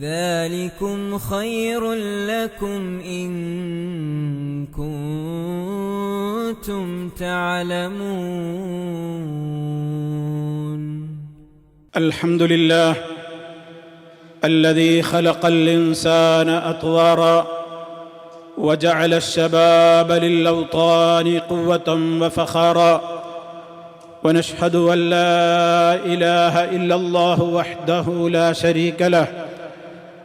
ذلكم خير لكم إن كنتم تعلمون. الحمد لله الذي خلق الإنسان أطوارا وجعل الشباب للأوطان قوة وفخارا. ونشهد أن لا إله إلا الله وحده لا شريك له.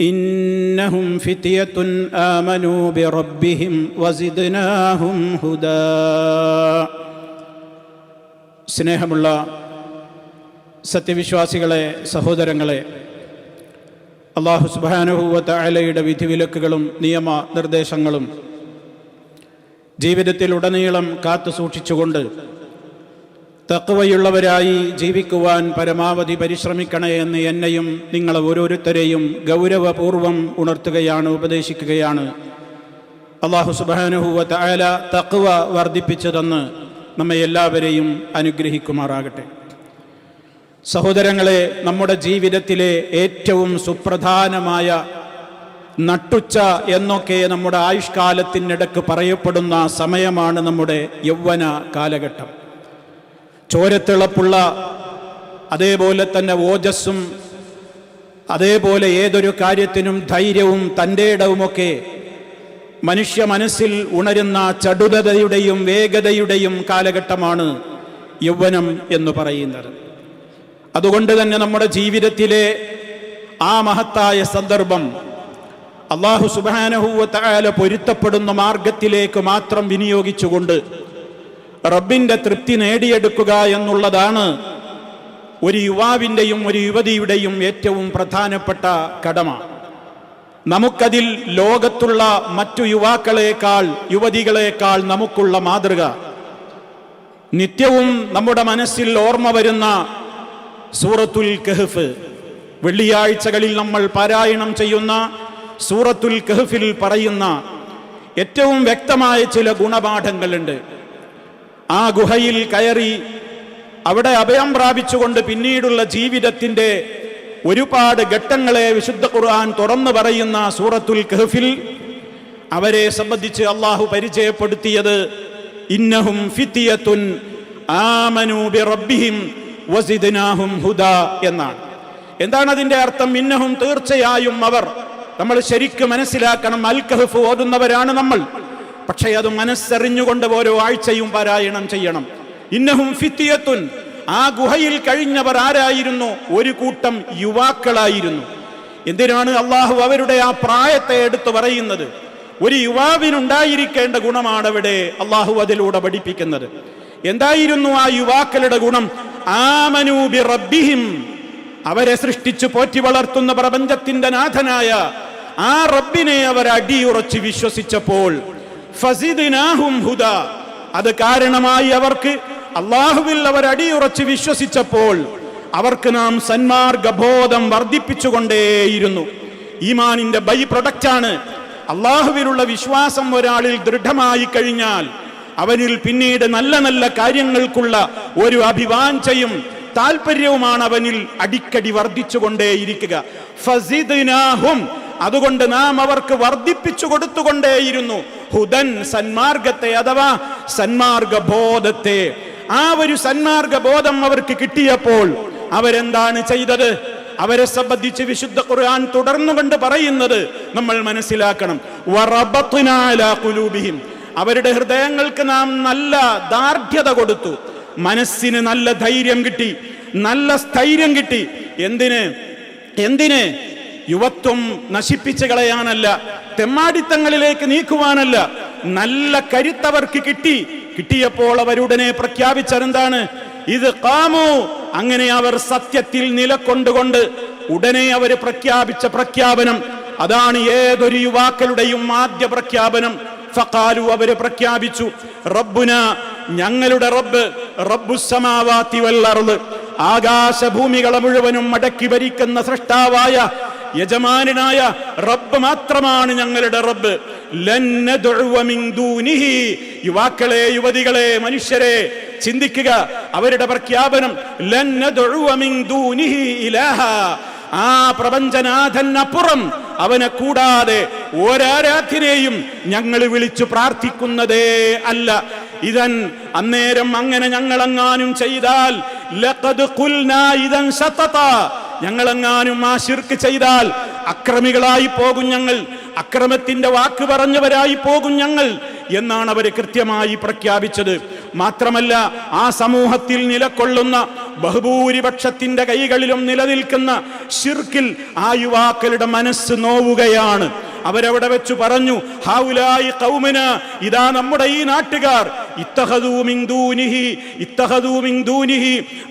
انهم فتيه امنوا بربهم وزدناهم هدى സ്നേഹമുള്ള സത്യവിശ്വാസികളെ സഹോദരങ്ങളെ അള്ളാഹു സുബാനുഭൂവത്ത അലയുടെ വിധിവിലക്കുകളും നിയമ നിർദ്ദേശങ്ങളും ജീവിതത്തിൽ ഉടനീളം കാത്തു സൂക്ഷിച്ചുകൊണ്ട് തക്കവയുള്ളവരായി ജീവിക്കുവാൻ പരമാവധി പരിശ്രമിക്കണേ എന്ന് എന്നെയും നിങ്ങൾ ഓരോരുത്തരെയും ഗൗരവപൂർവം ഉണർത്തുകയാണ് ഉപദേശിക്കുകയാണ്. അള്ളാഹു സുബാനുഭൂവത്ത തായാല തക്കവ വർദ്ധിപ്പിച്ചതെന്ന് നമ്മെ എല്ലാവരെയും അനുഗ്രഹിക്കുമാറാകട്ടെ. സഹോദരങ്ങളെ നമ്മുടെ ജീവിതത്തിലെ ഏറ്റവും സുപ്രധാനമായ നട്ടുച്ച എന്നൊക്കെ നമ്മുടെ ആയുഷ്കാലത്തിനിടക്ക് പറയപ്പെടുന്ന സമയമാണ് നമ്മുടെ യൗവന കാലഘട്ടം. ചോരത്തിളപ്പുള്ള അതേപോലെ തന്നെ ഓജസ്സും അതേപോലെ ഏതൊരു കാര്യത്തിനും ധൈര്യവും തന്റെ ഇടവുമൊക്കെ മനുഷ്യ മനസ്സിൽ ഉണരുന്ന ചടുലതയുടെയും വേഗതയുടെയും കാലഘട്ടമാണ് യൗവനം എന്ന് പറയുന്നത്. അതുകൊണ്ട് തന്നെ നമ്മുടെ ജീവിതത്തിലെ ആ മഹത്തായ സന്ദർഭം അള്ളാഹു സുബാനഹൂവത്തായ പൊരുത്തപ്പെടുന്ന മാർഗത്തിലേക്ക് മാത്രം വിനിയോഗിച്ചുകൊണ്ട് റബ്ബിന്റെ തൃപ്തി നേടിയെടുക്കുക എന്നുള്ളതാണ് ഒരു യുവാവിന്റെയും ഒരു യുവതിയുടെയും ഏറ്റവും പ്രധാനപ്പെട്ട കടമ. നമുക്കതിൽ ലോകത്തുള്ള മറ്റു യുവാക്കളെക്കാൾ യുവതികളെക്കാൾ നമുക്കുള്ള മാതൃക. നിത്യവും നമ്മുടെ മനസ്സിൽ ഓർമ്മ വരുന്ന സൂറത്തുൽ കഹഫ്. വെള്ളിയാഴ്ചകളിൽ നമ്മൾ പാരായണം ചെയ്യുന്ന സൂറത്തുൽ കഹഫിൽ പറയുന്ന ഏറ്റവും വ്യക്തമായ ചില ഗുണപാഠങ്ങളുണ്ട്. ആ ഗുഹയിൽ കയറി അവിടെ അഭയം പ്രാപിച്ചുകൊണ്ട് പിന്നീടുള്ള ജീവിതത്തിന്റെ ഒരുപാട് ഘട്ടങ്ങളെ വിശുദ്ധ ഖുർആൻ തുറന്നു പറയുന്ന സൂറത്തുൽ കഹഫിൽ അവരെ സംബന്ധിച്ച് അള്ളാഹു പരിചയപ്പെടുത്തിയത് ഇന്നഹും ഫിത്തിയത്തുൻ ആമനൂബി റബ്ബിഹിം വസിദ്നാഹും ഹുദ എന്നാണ്. എന്താണ് അതിന്റെ അർത്ഥം? ഇന്നഹും തീർച്ചയായും അവർ നമ്മൾ ശരിക്കും മനസ്സിലാക്കണം. അൽ കഹഫ് ഓതുന്നവരാണ് നമ്മൾ. പക്ഷേ അത് മനസ്സറിഞ്ഞുകൊണ്ട് ഓരോ ആഴ്ചയും പാരായണം ചെയ്യണം. ഇന്നഹും ഫിത്തിയത്തുൻ. ആ ഗുഹയിൽ കഴിഞ്ഞവർ ആരായിരുന്നു? ഒരു കൂട്ടം യുവാക്കളായിരുന്നു. എന്തിനാണ് അള്ളാഹു അവരുടെ ആ പ്രായത്തെ എടുത്തു പറയുന്നത്? ഒരു യുവാവിനുണ്ടായിരിക്കേണ്ട ഗുണമാണ് അവിടെ അള്ളാഹു അതിലൂടെ പഠിപ്പിക്കുന്നത്. എന്തായിരുന്നു ആ യുവാക്കളുടെ ഗുണം? ആമനൂബി റബ്ബിഹിം അവരെ സൃഷ്ടിച്ചു പോറ്റി വളർത്തുന്ന പ്രപഞ്ചത്തിന്റെ നാഥനായ ആ റബ്ബിനെ അവർ അടിയുറച്ച് വിശ്വസിച്ചപ്പോൾ ഹുദ. അത് കാരണമായി അവർക്ക് അള്ളാഹുവിൽ അവർ അടിയുറച്ച് വിശ്വസിച്ചപ്പോൾ അവർക്ക് നാം സന്മാർഗബോധം വർദ്ധിപ്പിച്ചുകൊണ്ടേയിരുന്നു. ഈമാനിന്റെ ബൈ പ്രൊഡക്റ്റാണ് അള്ളാഹുവിലുള്ള വിശ്വാസം ഒരാളിൽ ദൃഢമായി കഴിഞ്ഞാൽ അവനിൽ പിന്നീട് നല്ല നല്ല കാര്യങ്ങൾക്കുള്ള ഒരു അഭിവാഞ്ചയും താല്പര്യവുമാണ് അവനിൽ അടിക്കടി വർദ്ധിച്ചുകൊണ്ടേയിരിക്കുക. ഫസിദ്നാഹും അതുകൊണ്ട് നാം അവർക്ക് വർദ്ധിപ്പിച്ചു കൊടുത്തുകൊണ്ടേയിരുന്നു. ഹുദൻ സന്മാർഗത്തെ അഥവാ സന്മാർഗ ബോധത്തെ ആ ഒരു സന്മാർഗ ബോധം അവർക്ക് കിട്ടിയപ്പോൾ അവരെന്താണ് ചെയ്തത്? അവരെ സംബന്ധിച്ച് വിശുദ്ധ ഖുർആൻ തുടർന്നുകൊണ്ട് പറയുന്നത് നമ്മൾ മനസ്സിലാക്കണം. അവരുടെ ഹൃദയങ്ങൾക്ക് നാം നല്ല ദാർഢ്യത കൊടുത്തു. മനസ്സിന് നല്ല ധൈര്യം കിട്ടി. നല്ല സ്ഥൈര്യം കിട്ടി. എന്തിന്? എന്തിന്? യുവത്വം നശിപ്പിച്ചു കളയാനല്ല തെമ്മാടിത്തങ്ങളിലേക്ക് നീക്കുവാനല്ല നല്ല കരുത്തവർക്ക് കിട്ടി. കിട്ടിയപ്പോൾ അവരുടനെ പ്രഖ്യാപിച്ചതെന്താണ്? ഇത് കാമു അങ്ങനെ അവർ സത്യത്തിൽ നിലക്കൊണ്ടുകൊണ്ട് ഉടനെ അവർ പ്രഖ്യാപിച്ച പ്രഖ്യാപനം. അതാണ് ഏതൊരു യുവാക്കളുടെയും ആദ്യ പ്രഖ്യാപനം. ഫഖാലു അവർ പ്രഖ്യാപിച്ചു റബ്ബുന ഞങ്ങളുടെ റബ്ബ് റബ്ബുസമാവാത്തി വല്ലർദ് ആകാശഭൂമികളെ മുഴുവനും മടക്കി ഭരിക്കുന്ന സൃഷ്ടാവായ യജമാനായ റബ്ബ് മാത്രമാണ് ഞങ്ങളുടെ റബ്ബ്. യുവാക്കളെ യുവതികളെ മനുഷ്യരെ ചിന്തിക്കുക അവരുടെ പ്രഖ്യാപനം. ആ പ്രപഞ്ചനാഥനപ്പുറം അവനെ കൂടാതെ ഒരാരാധ്യനെയും ഞങ്ങൾ വിളിച്ചു പ്രാർത്ഥിക്കുന്നതേ അല്ല ഇതൻ അന്നേരം അങ്ങനെ ഞങ്ങളെങ്ങാനും ചെയ്താൽ ഞങ്ങളെങ്ങാനും ആ ശിർക്ക് ചെയ്താൽ അക്രമികളായി പോകും ഞങ്ങൾ അക്രമത്തിന്റെ വാക്ക് പറഞ്ഞവരായി പോകും ഞങ്ങൾ എന്നാണ് അവർ കൃത്യമായി പ്രഖ്യാപിച്ചത്. മാത്രമല്ല ആ സമൂഹത്തിൽ നിലകൊള്ളുന്ന ബഹുഭൂരിപക്ഷത്തിന്റെ കൈകളിലും നിലനിൽക്കുന്ന ശിർക്കിൽ ആ യുവാക്കളുടെ മനസ്സ് നോവുകയാണ്. അവരവിടെ വെച്ച് പറഞ്ഞു ഹൗലായി കൗമന ഇതാ നമ്മുടെ ഈ നാട്ടുകാർ.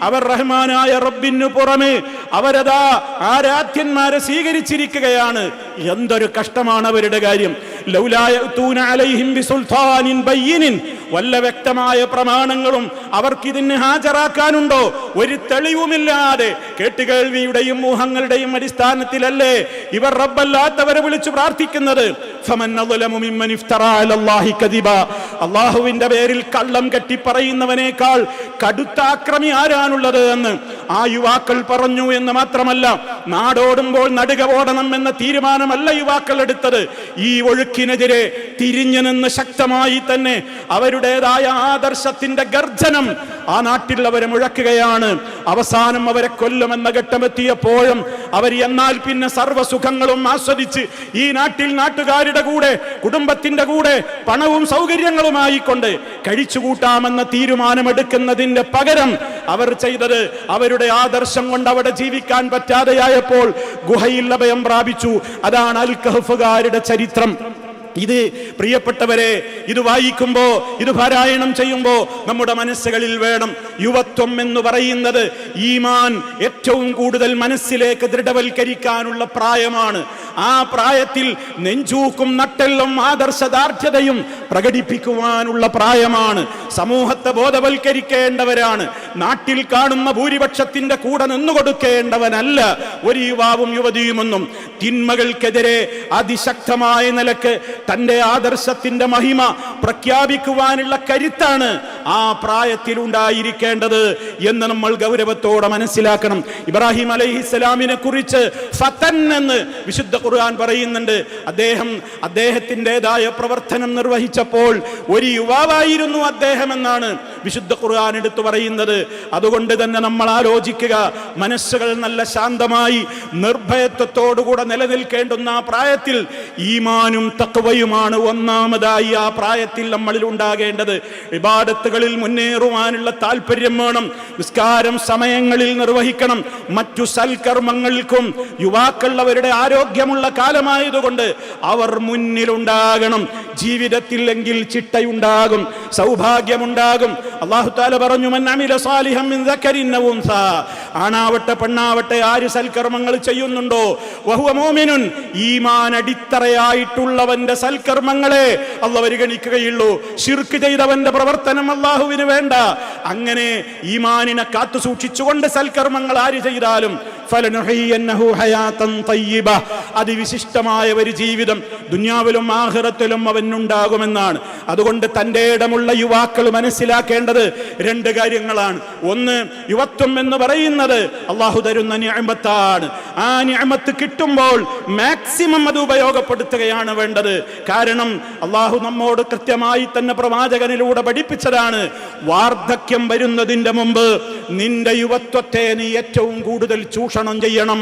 അവർ റഹ്മാനായ റബ്ബിന് പുറമെ അവരതാ ആരാധ്യന്മാരെ സ്വീകരിച്ചിരിക്കുകയാണ്. എന്തൊരു കഷ്ടമാണ് അവരുടെ കാര്യം. വല്ല വ്യക്തമായ പ്രമാണങ്ങളും അവർക്കിതിന് ഹാജരാക്കാനുണ്ടോ? ഒരു തെളിവുമില്ലാതെ. കേട്ടുകേൾവിയുടെയും ഊഹങ്ങളുടെയും അടിസ്ഥാനത്തിലല്ലേ ഇവർ റബ്ബല്ലാത്തവരെ വിളിച്ചു പ്രാർത്ഥിക്കുന്നത് അള്ളാഹുവിന്റെ പേരിൽ കള്ളം കെട്ടി പറയുന്നവനേക്കാൾ കടുത്ത ആക്രമി ആരാണുള്ളത് എന്ന് ആ യുവാക്കൾ പറഞ്ഞു എന്ന് മാത്രമല്ല നാടോടുമ്പോൾ നടുക ഓടണം എന്ന തീരുമാനമല്ല യുവാക്കൾ എടുത്തത്. ഈ ഒഴുക്കിനെതിരെ തിരിഞ്ഞു നിന്ന് ശക്തമായി തന്നെ അവരുടേതായ ആദർശത്തിന്റെ ഗർജനം ആ നാട്ടിൽ അവരെ മുഴക്കുകയാണ്. അവസാനം അവരെ കൊല്ലുമെന്ന ഘട്ടമെത്തിയപ്പോഴും അവർ എന്നാൽ പിന്നെ സർവസുഖങ്ങളും ആസ്വദിച്ച് ഈ നാട്ടിൽ നാട്ടുകാരുടെ കൂടെ കുടുംബത്തിന്റെ കൂടെ പണവും സൗകര്യങ്ങളുമായി കൊണ്ട് കഴിച്ചുകൂട്ടാമെന്ന തീരുമാനമെടുക്കുന്നതിന്റെ പകരം അവർ ചെയ്തത് അവരുടെ ആദർശം കൊണ്ട് അവിടെ ജീവിക്കാൻ പറ്റാതെയായപ്പോൾ ഗുഹയിൽ അഭയം പ്രാപിച്ചു. അതാണ് അൽ കഹഫുകാരുടെ ചരിത്രം. ഇത് പ്രിയപ്പെട്ടവരെ ഇത് വായിക്കുമ്പോൾ ഇത് പാരായണം ചെയ്യുമ്പോൾ നമ്മുടെ മനസ്സുകളിൽ വേണം. യുവത്വം എന്ന് പറയുന്നത് ഈമാൻ ഏറ്റവും കൂടുതൽ മനസ്സിലേക്ക് ദൃഢവൽക്കരിക്കാനുള്ള പ്രായമാണ്. ആ പ്രായത്തിൽ നെഞ്ചൂക്കും നട്ടെല്ലും ആദർശദാർഢ്യതയും പ്രകടിപ്പിക്കുവാനുള്ള പ്രായമാണ്. സമൂഹത്തെ ബോധവൽക്കരിക്കേണ്ടവരാണ്. നാട്ടിൽ കാണുന്ന ഭൂരിപക്ഷത്തിന്റെ കൂടെ നിന്നുകൊടുക്കേണ്ടവനല്ല ഒരു യുവാവും യുവതിയുമൊന്നും. തിന്മകൾക്കെതിരെ അതിശക്തമായ നിലയ്ക്ക് തന്റെ ആദർശത്തിന്റെ മഹിമ പ്രഖ്യാപിക്കുവാനുള്ള കരുത്താണ് ആ പ്രായത്തിൽ ഉണ്ടായിരിക്കേണ്ടത് എന്ന് നമ്മൾ ഗൗരവത്തോടെ മനസ്സിലാക്കണം. ഇബ്രാഹിം അലൈഹിസ്സലാമിനെ കുറിച്ച് ഫതൻ എന്ന് വിശുദ്ധ ഖുർആൻ പറയുന്നുണ്ട്. അദ്ദേഹം അദ്ദേഹത്തിന്റെതായ പ്രവർത്തനം നിർവഹിച്ചപ്പോൾ ഒരു യുവാവായിരുന്നു അദ്ദേഹം എന്നാണ് വിശുദ്ധ ഖുർആൻ എടുത്തു പറയുന്നത്. അതുകൊണ്ട് തന്നെ നമ്മൾ ആലോചിക്കുക മനസ്സുകൾ നല്ല ശാന്തമായി നിർഭയത്വത്തോടുകൂടെ നിലനിൽക്കേണ്ടുന്ന ആ പ്രായത്തിൽ ഈമാനും തക്കവയുമാണ് ഒന്നാമതായി ആ പ്രായത്തിൽ നമ്മളിൽ ഉണ്ടാകേണ്ടത് വിവാദത്തുകളിൽ മുന്നേറുവാനുള്ള താല്പര്യം വേണം. നിസ്കാരം സമയങ്ങളിൽ നിർവഹിക്കണം. മറ്റു സൽക്കർമ്മങ്ങൾക്കും യുവാക്കൾ അവരുടെ ആരോഗ്യമുള്ള കാലമായതുകൊണ്ട് അവർ മുന്നിലുണ്ടാകണം. ജീവിതത്തിൽ എങ്കിൽ ചിട്ടയുണ്ടാകും. സൗഭാഗ്യമുണ്ടാകും. അള്ളാഹു താല പറഞ്ഞു "മൻ അമില മിൻ ദക്കരിൻ ഔ ആണാവട്ടെ പെണ്ണാവട്ടെ ആര് സൽക്കർമ്മങ്ങൾ ചെയ്യുന്നുണ്ടോ? വഹുവ മോമിനുൻ ഈമാൻ അടിത്തറയായിട്ടുള്ളവന്റെ സൽക്കർമ്മങ്ങളെ അല്ല പരിഗണിക്കുകയുള്ളൂ. ശിർക്ക് ചെയ്തവന്റെ പ്രവർത്തനം അള്ളാഹുവിന് വേണ്ട. അങ്ങനെ ഈമാനിനെ കാത്തു സൂക്ഷിച്ചുകൊണ്ട് സൽക്കർമ്മങ്ങൾ ആര് ചെയ്താലും അതിവിശിഷ്ടമായ ഒരു ജീവിതം ദുന്യാവിലും ആഹ്റത്തിലും അവനുണ്ടാകുമെന്നാണ്. അതുകൊണ്ട് തന്റെ ഇടമുള്ള യുവാക്കൾ മനസ്സിലാക്കേണ്ടത് രണ്ട് കാര്യങ്ങളാണ്. ഒന്ന് യുവത്വം എന്ന് പറയുന്നത് അള്ളാഹു തരുന്ന ഞാമത്താണ് ആ ഞാമത്ത് കിട്ടുമ്പോൾ മാക്സിമം അത് ഉപയോഗപ്പെടുത്തുകയാണ് വേണ്ടത്. കാരണം അള്ളാഹു നമ്മോട് കൃത്യമായി തന്നെ പ്രവാചകനിലൂടെ പഠിപ്പിച്ചതാണ്. വാർദ്ധക്യം വരുന്നതിന്റെ മുമ്പ് നിന്റെ യുവത്വത്തെ നീ ഏറ്റവും കൂടുതൽ ചൂഷണം ചെയ്യണം.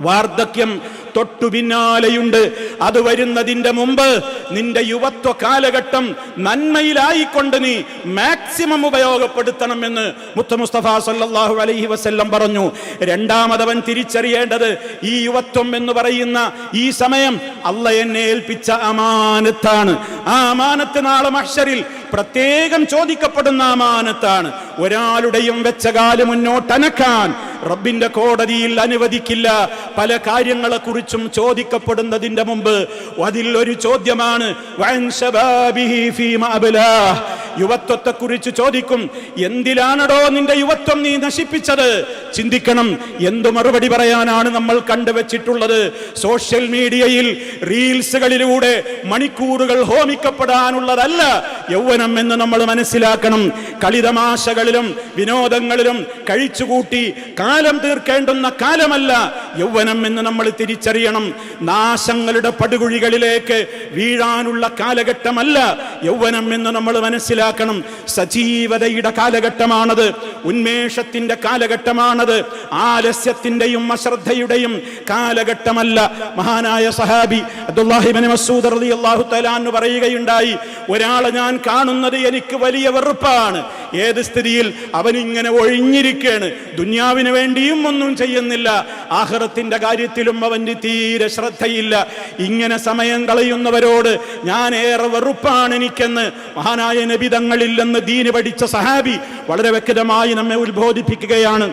വാർദ്ധക്യം തൊട്ടു പിന്നാലെയുണ്ട്. അത് വരുന്നതിന്റെ മുമ്പ് നിന്റെ യുവത്വ കാലഘട്ടം നന്മയിലായിക്കൊണ്ട് നീ മാക്സിമം ഉപയോഗപ്പെടുത്തണമെന്ന് മുത്ത മുസ്തഫ സല്ലല്ലാഹു അലൈഹി വസ്ല്ലം പറഞ്ഞു. രണ്ടാമതവൻ തിരിച്ചറിയേണ്ടത് ഈ യുവത്വം എന്ന് പറയുന്ന ഈ സമയം അല്ല എന്നെ ഏൽപ്പിച്ച അമാനത്താണ്. ആ അമാനത്ത് നാളെ മഷറിൽ പ്രത്യേകം ചോദിക്കപ്പെടുന്ന അമാനത്താണ്. ഒരാളുടെയും വെച്ച കാൽ മുന്നോട്ടനക്കാൻ റബ്ബിന്റെ കോടതിയിൽ അനുവദിക്കില്ല. പല കാര്യങ്ങളെക്കുറിച്ചും ചോദിക്കപ്പെടുന്നതിന്റെ മുമ്പ് അതിൽ ഒരു ചോദ്യമാണ്. യുവത്വത്തെ കുറിച്ച് ചോദിക്കും എന്തിലാണടോ നിന്റെ യുവത്വം നീ നശിപ്പിച്ചത്? ചിന്തിക്കണം എന്തു മറുപടി പറയാനാണ് നമ്മൾ കണ്ടുവച്ചിട്ടുള്ളത്. സോഷ്യൽ മീഡിയയിൽ റീൽസുകളിലൂടെ മണിക്കൂറുകൾ ഹോമിക്കപ്പെടാനുള്ളതല്ല യൗവനം എന്ന് നമ്മൾ മനസ്സിലാക്കണം. കളിതമാശകളിലും വിനോദങ്ങളിലും കഴിച്ചുകൂട്ടി കാലം തീർക്കേണ്ടുന്ന കാലമല്ല യൗവനം എന്ന് നമ്മൾ തിരിച്ചറിയണം. നാശങ്ങളുടെ പടുകുഴികളിലേക്ക് വീഴാനുള്ള കാലഘട്ടമല്ല. യൗവനം എന്ന് നമ്മൾ മനസ്സിലാക്കണം. സജീവതയുടെ കാലഘട്ടമാണത്. ഉന്മേഷത്തിന്റെ കാലഘട്ടമാണത്. ആലസ്യത്തിന്റെയും അശ്രദ്ധയുടെയും കാലഘട്ടമല്ല. മഹാനായ സഹാബി അബ്ദുല്ലാഹിബിൻ മസൂദ് റളിയല്ലാഹു തആല എന്ന് പറയുകയുണ്ടായി ഒരാളെ ഞാൻ കാണുന്നത് എനിക്ക് വലിയ വെറുപ്പാണ്. ഏത് സ്ഥിതിയിൽ അവനിങ്ങനെ ഒഴിഞ്ഞിരിക്കുകയാണ് ദുന്യാവിന് വേണ്ടിയും ഒന്നും ചെയ്യുന്നില്ല. ആഹ്റത്തിന്റെ കാര്യത്തിലും അവന്റെ തീരെ ശ്രദ്ധയില്ല. ഇങ്ങനെ സമയം കളയുന്നവരോട് ഞാൻ ഏറെ വെറുപ്പാണ് എനിക്കെന്ന് മഹാനായ നബിതങ്ങളില്ലെന്ന് ദീന് പഠിച്ച സഹാബി വളരെ വ്യക്തമായി നമ്മെ ഉത്ബോധിപ്പിക്കുകയാണ്.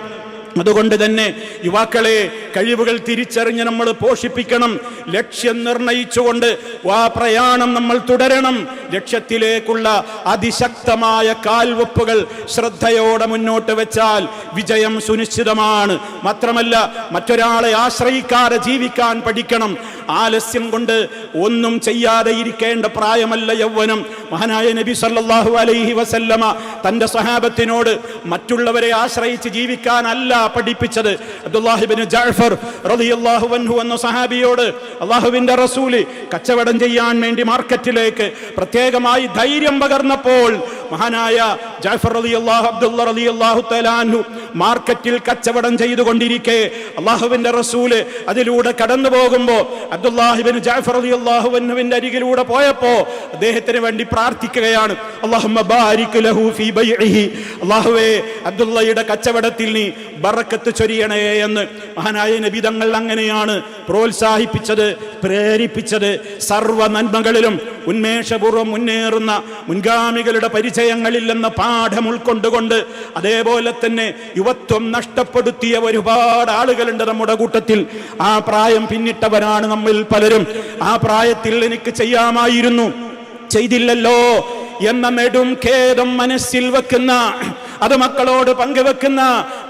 അതുകൊണ്ട് തന്നെ യുവാക്കളെ കഴിവുകൾ തിരിച്ചറിഞ്ഞ് നമ്മൾ പോഷിപ്പിക്കണം. ലക്ഷ്യം നിർണയിച്ചുകൊണ്ട് ആ പ്രയാണം നമ്മൾ തുടരണം. ലക്ഷ്യത്തിലേക്കുള്ള അതിശക്തമായ കാൽവെപ്പുകൾ ശ്രദ്ധയോടെ മുന്നോട്ട് വെച്ചാൽ വിജയം സുനിശ്ചിതമാണ്. മാത്രമല്ല മറ്റൊരാളെ ആശ്രയിക്കാതെ ജീവിക്കാൻ പഠിക്കണം. ആലസ്യം കൊണ്ട് ഒന്നും ചെയ്യാതെ ഇരിക്കേണ്ട പ്രായമല്ല യൗവനം. മഹാനായ നബി സല്ലാഹു അലൈഹി വസല്ലമ തന്റെ സഹാബത്തിനോട് മറ്റുള്ളവരെ ആശ്രയിച്ച് ജീവിക്കാനല്ല പഠിപ്പിച്ചത്. അബ്ദുല്ലാഹിബിന് ജാഫർ റളിയല്ലാഹു അൻഹു എന്ന സഹാബിയോട് അള്ളാഹുവിന്റെ റസൂൽ കച്ചവടം ചെയ്യാൻ വേണ്ടി മാർക്കറ്റിലേക്ക് പ്രത്യേകമായി ധൈര്യം പകർന്നപ്പോൾ മഹാനായ ജാഫർ റളിയല്ലാഹു അബ്ദുള്ള റളിയല്ലാഹു തആലാഹു മാർക്കറ്റിൽ കച്ചവടം ചെയ്തുകൊണ്ടിരിക്കെ അള്ളാഹുവിന്റെ റസൂൽ അതിലൂടെ കടന്നു പോകുമ്പോൾ അബ്ദുല്ലാഹിബിൻ ജാഫർ റളിയല്ലാഹു അള്ളാഹുവിന്റെ അരികിലൂടെ പോയപ്പോ അദ്ദേഹത്തിന് വേണ്ടി പ്രാർത്ഥിക്കുകയാണ് അള്ളാഹുവേ അബ്ദുള്ളയുടെ കച്ചവടത്തിൽ നീ ബറക്കത്ത് ചൊരിയണേ എന്ന് മഹാനായ നബിതങ്ങൾ അങ്ങനെയാണ് പ്രോത്സാഹിപ്പിച്ചത് പ്രേരിപ്പിച്ചത്. സർവ നന്മകളിലും ഉന്മേഷപൂർവം മുന്നേറുന്ന മുൻഗാമികളുടെ പരിചയങ്ങളില്ലെന്ന പാഠം ഉൾക്കൊണ്ടുകൊണ്ട് അതേപോലെ തന്നെ യുവത്വം നഷ്ടപ്പെടുത്തിയ ഒരുപാട് ആളുകളുണ്ട് നമ്മുടെ കൂട്ടത്തിൽ. ആ പ്രായം പിന്നിട്ടവരാണ് നമ്മിൽ പലരും. ആ പ്രായത്തിൽ എനിക്ക് ചെയ്യാമായിരുന്നു. ചെയ്തില്ലല്ലോ എന്ന നെടും ഖേദം മനസ്സിൽ വെക്കുന്ന അത് മക്കളോട് പങ്കുവെക്കുന്ന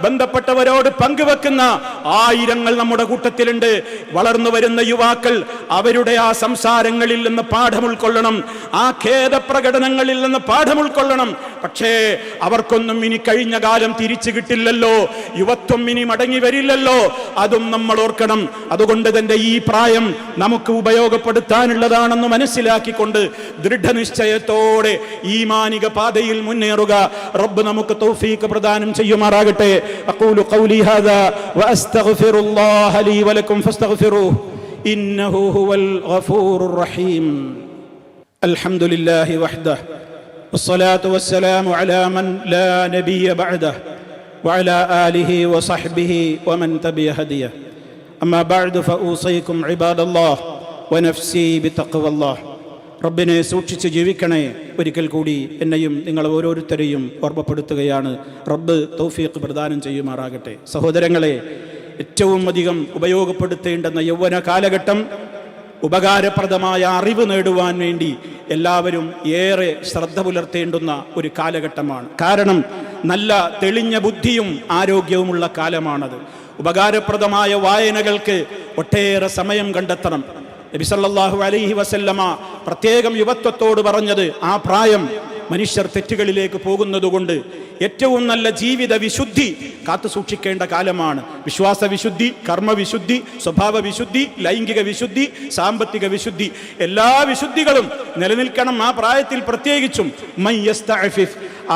ബന്ധപ്പെട്ടവരോട് പങ്കുവെക്കുന്ന ആയിരങ്ങൾ നമ്മുടെ കൂട്ടത്തിലുണ്ട്. വളർന്നു വരുന്ന യുവാക്കൾ അവരുടെ ആ സംസാരങ്ങളിൽ നിന്ന് പാഠം ഉൾക്കൊള്ളണം. ആ ഖേദ പ്രകടനങ്ങളിൽ നിന്ന് പാഠം ഉൾക്കൊള്ളണം. പക്ഷേ അവർക്കൊന്നും ഇനി കഴിഞ്ഞ കാലം തിരിച്ചു കിട്ടില്ലല്ലോ. യുവത്വം ഇനി മടങ്ങി വരില്ലല്ലോ. അതും നമ്മൾ ഓർക്കണം. അതുകൊണ്ട് തന്റെ ഈ പ്രായം നമുക്ക് ഉപയോഗപ്പെടുത്താനുള്ളതാണെന്ന് മനസ്സിലാക്കിക്കൊണ്ട് ദൃഢനിശ്ചയത്തോടെ ഈ മാനിക പാതയിൽ മുന്നേറുക. റബ്ബ് നമുക്ക് തൗഫീഖ് പ്രദാനം ചെയ്യുമാറാകട്ടെ. അഖൂലു ഖൗലി ഹാദാ വഅസ്തഗ്ഫിറുല്ലാഹ ലീ ഇന്നഹു ഹുവൽ ഗഫൂറുർ റഹീം. അൽഹംദുലില്ലാഹി വഹ്ദഹു. والصلاة والسلام على من لا نبي بعده وعلى آله وصحبه ومن تبع هديه أما بعد فأوصيكم عباد الله ونفسي بتقوى الله റബ്ബിനെ സൂക്ഷിച്ച് ജീവിക്കണേ ഒരിക്കൽ കൂടി എന്നെയും നിങ്ങൾ ഓരോരുത്തരെയും ഓർമ്മപ്പെടുത്തുകയാണ് റബ്ബ് തൗഫീഖ് പ്രദാനം ചെയ്യുമാറാകട്ടെ സഹോദരങ്ങളെ ഏറ്റവും അധികം ഉപയോഗപ്പെടുത്തേണ്ടുന്ന യൗവന കാലഘട്ടം ഉപകാരപ്രദമായ അറിവ് നേടുവാൻ വേണ്ടി എല്ലാവരും ഏറെ ശ്രദ്ധ പുലർത്തേണ്ടുന്ന ഒരു കാലഘട്ടമാണ്. കാരണം നല്ല തെളിഞ്ഞ ബുദ്ധിയും ആരോഗ്യവുമുള്ള കാലമാണത്. ഉപകാരപ്രദമായ വായനകൾക്ക് ഒട്ടേറെ സമയം കണ്ടെത്തണം. നബിസല്ലാഹു അലൈഹി വസല്ലമ പ്രത്യേകം യുവത്വത്തോട് പറഞ്ഞത് ആ പ്രായം മനുഷ്യർ തെറ്റുകളിലേക്ക് പോകുന്നതുകൊണ്ട് ഏറ്റവും നല്ല ജീവിത വിശുദ്ധി കാത്തു സൂക്ഷിക്കേണ്ട കാലമാണ് വിശ്വാസ വിശുദ്ധി കർമ്മവിശുദ്ധി സ്വഭാവ വിശുദ്ധി ലൈംഗിക വിശുദ്ധി സാമ്പത്തിക വിശുദ്ധി എല്ലാ വിശുദ്ധികളും നിലനിൽക്കണം ആ പ്രായത്തിൽ പ്രത്യേകിച്ചും.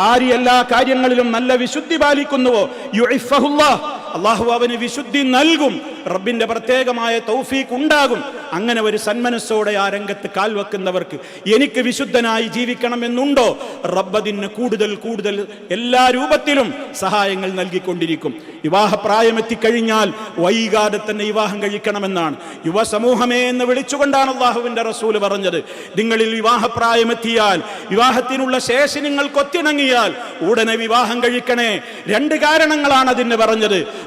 ആര് എല്ലാ കാര്യങ്ങളിലും നല്ല വിശുദ്ധി പാലിക്കുന്നുവോ യുഇഫഹുല്ലാഹ്. അള്ളാഹു അവന് വിശുദ്ധി നൽകും. റബ്ബിന്റെ പ്രത്യേകമായ തൗഫീഖ് ഉണ്ടാകും. അങ്ങനെ ഒരു സന്മനസ്സോടെ ആ രംഗത്ത് കാൽവെക്കുന്നവർക്ക് എനിക്ക് വിശുദ്ധനായി ജീവിക്കണമെന്നുണ്ടോ? റബ്ബതിന് കൂടുതൽ കൂടുതൽ എല്ലാ രൂപത്തിലും സഹായങ്ങൾ നൽകിക്കൊണ്ടിരിക്കും. വിവാഹപ്രായമെത്തിക്കഴിഞ്ഞാൽ വൈകാതെ തന്നെ വിവാഹം കഴിക്കണമെന്നാണ്. യുവസമൂഹമേ എന്ന് വിളിച്ചുകൊണ്ടാണ് അള്ളാഹുവിന്റെ റസൂൽ പറഞ്ഞത്. നിങ്ങളിൽ വിവാഹപ്രായമെത്തിയാൽ വിവാഹത്തിനുള്ള ശേഷി നിങ്ങൾ ഒത്തിണങ്ങിയാൽ ഉടനെ വിവാഹം കഴിക്കണേ. രണ്ട് കാരണങ്ങളാണ് അതിന് പറഞ്ഞത്.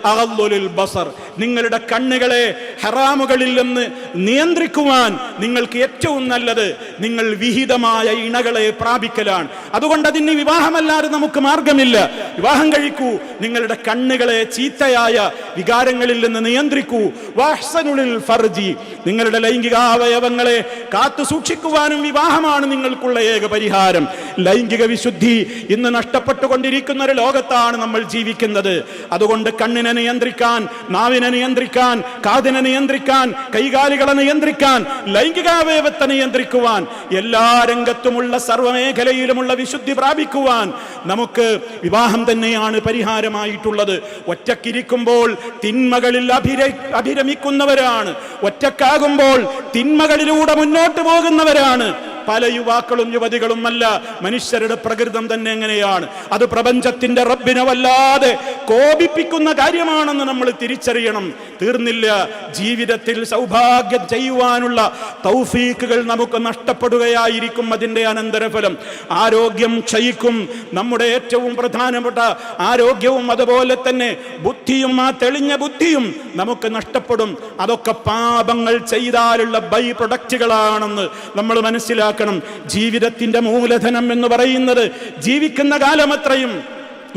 ബസർ. നിങ്ങളുടെ കണ്ണുകളെ ഹറാമുകളിൽ നിന്ന് നിയന്ത്രിക്കുവാൻ നിങ്ങൾക്ക് ഏറ്റവും നല്ലത് നിങ്ങൾ വിഹിതമായ ഇണകളെ പ്രാപിക്കലാണ്. അതുകൊണ്ട് അതിന് വിവാഹമല്ലാതെ നമുക്ക് മാർഗമില്ല. വിവാഹം കഴിക്കൂ. നിങ്ങളുടെ കണ്ണുകളെ ചീത്തയായ വികാരങ്ങളിൽ നിന്ന് നിയന്ത്രിക്കൂ. വാഹ്സനുളിൽ ഫർജി. നിങ്ങളുടെ ലൈംഗിക അവയവങ്ങളെ കാത്തു സൂക്ഷിക്കുവാനും വിവാഹമാണ് നിങ്ങൾക്കുള്ള ഏക പരിഹാരം. ലൈംഗിക വിശുദ്ധി ഇന്ന് നഷ്ടപ്പെട്ടുകൊണ്ടിരിക്കുന്ന ഒരു ലോകത്താണ് നമ്മൾ ജീവിക്കുന്നത്. അതുകൊണ്ട് കണ്ണിനെ നിയന്ത്രിക്കാൻ നാവിനെ നിയന്ത്രിക്കാൻ കാതിനെ നിയന്ത്രിക്കാൻ കൈകാലികളെ നിയന്ത്രിക്കാൻ ലൈംഗികാവയവത്തെ നിയന്ത്രിക്കുവാൻ എല്ലാ രംഗത്തുമുള്ള സർവമേഖലയിലുമുള്ള വിശുദ്ധി പ്രാപിക്കുവാൻ നമുക്ക് വിവാഹം തന്നെയാണ് പരിഹാരമായിട്ടുള്ളത്. ഒറ്റക്കിരിക്കുമ്പോൾ തിന്മകളിൽ അഭിര അഭിരമിക്കുന്നവരാണ്. ഒറ്റക്കാകുമ്പോൾ തിന്മകളിലൂടെ മുന്നോട്ട് പോകുന്നവരാണ്. പല യുവാക്കളും യുവതികളും അല്ല. മനുഷ്യരുടെ പ്രകൃതം തന്നെ എങ്ങനെയാണ്? അത് പ്രപഞ്ചത്തിന്റെ റബ്ബിനെ വല്ലാതെ കോപിപ്പിക്കുന്ന കാര്യമാണെന്ന് നമ്മൾ തിരിച്ചറിയണം. തീർന്നില്ല. ജീവിതത്തിൽ സൗഭാഗ്യം ചെയ്യുവാനുള്ള തൗഫീക്കുകൾ നമുക്ക് നഷ്ടപ്പെടുകയായിരിക്കും അതിന്റെ അനന്തരഫലം. ആരോഗ്യം ക്ഷയിക്കും. നമ്മുടെ ഏറ്റവും പ്രധാനപ്പെട്ട ആരോഗ്യവും അതുപോലെ തന്നെ ബുദ്ധിയും ആ തെളിഞ്ഞ ബുദ്ധിയും നമുക്ക് നഷ്ടപ്പെടും. അതൊക്കെ പാപങ്ങൾ ചെയ്താലുള്ള ബൈ പ്രൊഡക്റ്റുകളാണെന്ന് നമ്മൾ മനസ്സിലാക്കണം ജീവിതത്തിന്റെ മൂലധനം എന്ന് പറയുന്നത് ജീവിക്കുന്ന കാലമത്രയും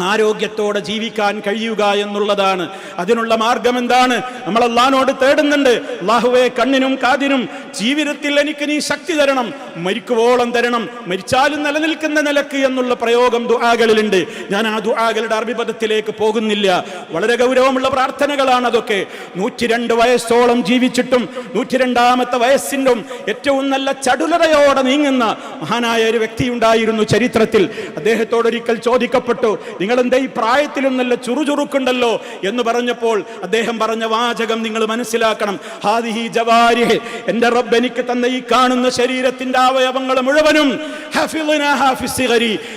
ആരോഗ്യത്തോടെ ജീവിക്കാൻ കഴിയുക എന്നുള്ളതാണ്. അതിനുള്ള മാർഗം എന്താണ് നമ്മൾ അള്ളഹാനോട് തേടുന്നുണ്ട്. അള്ളാഹുവെ കണ്ണിനും കാതിനും ജീവിതത്തിൽ എനിക്ക് നീ ശക്തി തരണം. മരിക്കുവോളം തരണം. മരിച്ചാലും നിലനിൽക്കുന്ന നിലയ്ക്ക് എന്നുള്ള പ്രയോഗം ദുആകളിലുണ്ട്. ഞാൻ ആ ദുആകളുടെ അർബിപദത്തിലേക്ക് പോകുന്നില്ല. വളരെ ഗൗരവമുള്ള പ്രാർത്ഥനകളാണ് അതൊക്കെ. നൂറ്റിരണ്ട് വയസ്സോളം ജീവിച്ചിട്ടും നൂറ്റിരണ്ടാമത്തെ വയസ്സിന്റെ ഏറ്റവും നല്ല ചടുലതയോടെ നീങ്ങുന്ന മഹാനായ ഒരു വ്യക്തി ഉണ്ടായിരുന്നു ചരിത്രത്തിൽ അദ്ദേഹത്തോടൊരിക്കൽ ചോദിക്കപ്പെട്ടു നിങ്ങൾ എന്താ ഈ പ്രായത്തിലും നല്ല ചുറുചുറുക്കുണ്ടല്ലോ? എന്ന് പറഞ്ഞപ്പോൾ അദ്ദേഹം പറഞ്ഞ വാചകം നിങ്ങൾ മനസ്സിലാക്കണം. ഹാദിഹി ജവാരിഹ്. എന്റെ റബ്ബ് എനിക്ക് തന്ന ഈ കാണുന്ന ശരീരത്തിന്റെ അവയവങ്ങൾ മുഴുവനും.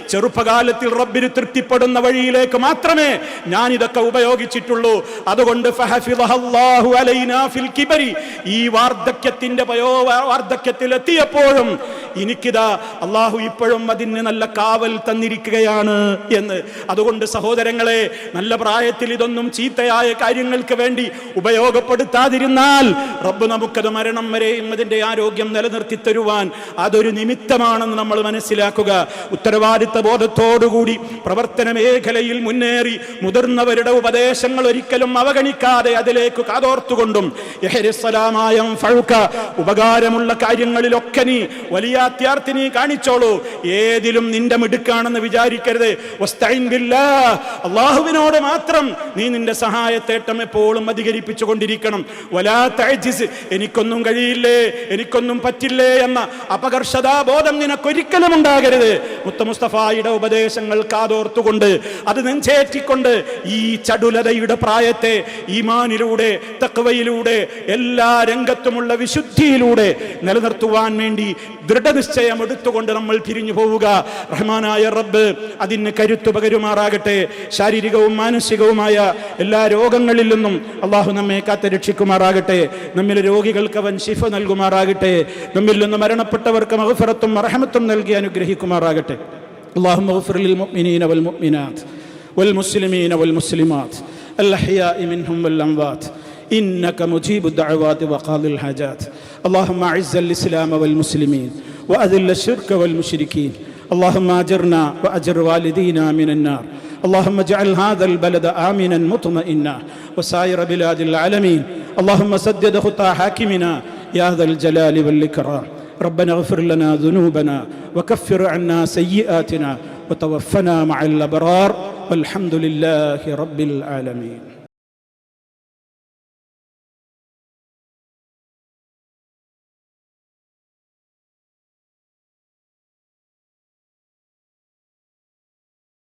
ചെറുപ്പകാലത്തിൽ റബ്ബിന് തൃപ്തിപ്പെടുന്ന വഴിയിലേക്ക് മാത്രമേ ഞാൻ ഇതൊക്കെ ഉപയോഗിച്ചിട്ടുള്ളൂ. അതുകൊണ്ട്. ഈ വാർദ്ധക്യത്തിന്റെ പയോ വാർദ്ധക്യത്തിൽ എത്തിയപ്പോഴും എനിക്കിതാ അള്ളാഹു ഇപ്പോഴും അതിന് നല്ല കാവൽ തന്നിരിക്കുകയാണ് എന്ന്. അതുകൊണ്ട് സഹോദരങ്ങളെ നല്ല പ്രായത്തിൽ ഇതൊന്നും ചീത്തയായ കാര്യങ്ങൾക്ക് വേണ്ടി ഉപയോഗപ്പെടുത്താതിരുന്നാൽ റബ്ബ് നമുക്കത് മരണം വരെയും അതിന്റെ ആരോഗ്യം നിലനിർത്തി തരുവാൻ അതൊരു നിമിത്തമാണെന്ന് നമ്മൾ മനസ്സിലാക്കുക. ഉത്തരവാദിത്ത ബോധത്തോടുകൂടി പ്രവർത്തന മേഖലയിൽ മുന്നേറി മുതിർന്നവരുടെ ഉപദേശങ്ങൾ ഒരിക്കലും അവഗണിക്കാതെ അതിലേക്ക് കാതോർത്തുകൊണ്ടും ഉപകാരമുള്ള കാര്യങ്ങളിലൊക്കെ നീ വലിയ അത്യാർത്ഥി നീ കാണിച്ചോളൂ. ഏതിലും നിന്റെ മിടുക്കാണെന്ന് വിചാരിക്കരുത്. അള്ളാഹുവിനോട് മാത്രം നീ നിന്റെ സഹായത്തേട്ടം എപ്പോഴും അധികരിപ്പിച്ചു കൊണ്ടിരിക്കണം. വലാ എനിക്കൊന്നും കഴിയില്ലേ എനിക്കൊന്നും പറ്റില്ലേ എന്ന അപകർഷതാബോധം നിനക്കൊരിക്കലും ഉണ്ടാകരുത് മുത്ത മുസ്തഫായുടെ ഉപദേശങ്ങൾ കാതോർത്തുകൊണ്ട് അത് നെഞ്ചേറ്റിക്കൊണ്ട് ഈ ചടുലതയുടെ പ്രായത്തെ ഈമാനിലൂടെ തക്വയിലൂടെ എല്ലാ രംഗത്തുമുള്ള വിശുദ്ധിയിലൂടെ നിലനിർത്തുവാൻ വേണ്ടി ദൃഢനിശ്ചയം എടുത്തുകൊണ്ട് നമ്മൾ തിരിഞ്ഞു പോവുക. റഹ്മാനായ റബ്ബ് അതിന് കരുത്തു പകരുമാറാകട്ടെ. ശാരീരികവും മാനസികവുമായ എല്ലാ രോഗങ്ങളിൽ നിന്നും അള്ളാഹു നമ്മെ കാത്ത് രക്ഷിക്കുമാറാകട്ടെ നമ്മിൽ രോഗികൾക്ക് അവൻ ശിഫ നൽകുമാറാകട്ടെ. നമ്മിൽ നിന്ന് മരണപ്പെട്ടവർക്ക് മഹഫറത്തും റഹമത്തും നൽകി അനുഗ്രഹിക്കുമാറാകട്ടെ اللهم اغفر للمؤمنين والمؤمنات والمسلمين والمسلمات الأحياء منهم والأموات إنك مجيب الدعوات وقاضي الحاجات اللهم أعز الإسلام والمسلمين وأذل الشرك والمشركين اللهم أجرنا وأجر والدينا من النار اللهم اجعل هذا البلد آمنا مطمئنا وسائر بلاد العالمين اللهم سدد خطى حاكمنا يا ذا الجلال والإكرام ربنا اغفر لنا ذنوبنا وكفر عنا سيئاتنا وتوفنا مع الأبرار والحمد لله رب العالمين